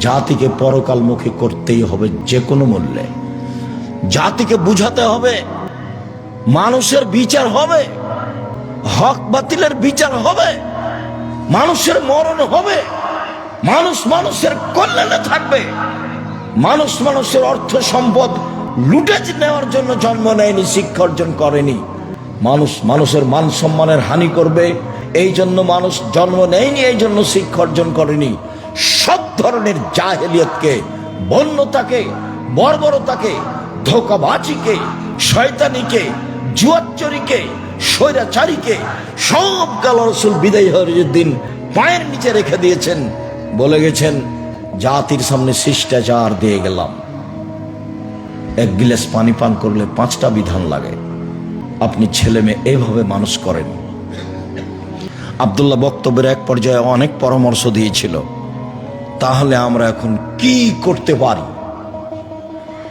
জাতিকে পরকালমুখী করতেই হবে যে কোনো মূল্যে। জাতিকে বুঝাতে হবে, মানুষের বিচার হবে, হক বাতিলের বিচার হবে, মানুষের মরণ হবে, মানুষ মানুষের কল্যাণে থাকবে, মানুষ মানুষের অর্থ সম্পদ লুটে নেওয়ার জন্য জন্ম নেয়নি, শিক্ষা অর্জন করেনি। মানুষ মানুষের মান সম্মানের হানি করবে, এই জন্য মানুষ জন্ম নেয়নি, এই জন্য শিক্ষা অর্জন করেনি। সব ধরনের জাহেলিয়তকে, বন্যতাকে, বর্বরতাকে, ধোকাবাজিকে, শয়তানিকে, জুয়াচ্চরিকে, স্বৈরাচারীকে, সব কাল রসুল বিদায় হওয়ার পায়ের নিচে রেখে দিয়েছেন। বলে গেছেন, জাতির সামনে শিষ্টাচার দিয়ে গেলাম। এক গিলাস পানি পান করলে পাঁচটা বিধান লাগে। আপনি ছেলে মেয়ে এভাবে মানুষ করেন। আবদুল্লাহ বক্তব্যের এক পর্যায়ে অনেক পরামর্শ দিয়েছিল। তাহলে আমরা এখন কি করতে পারি?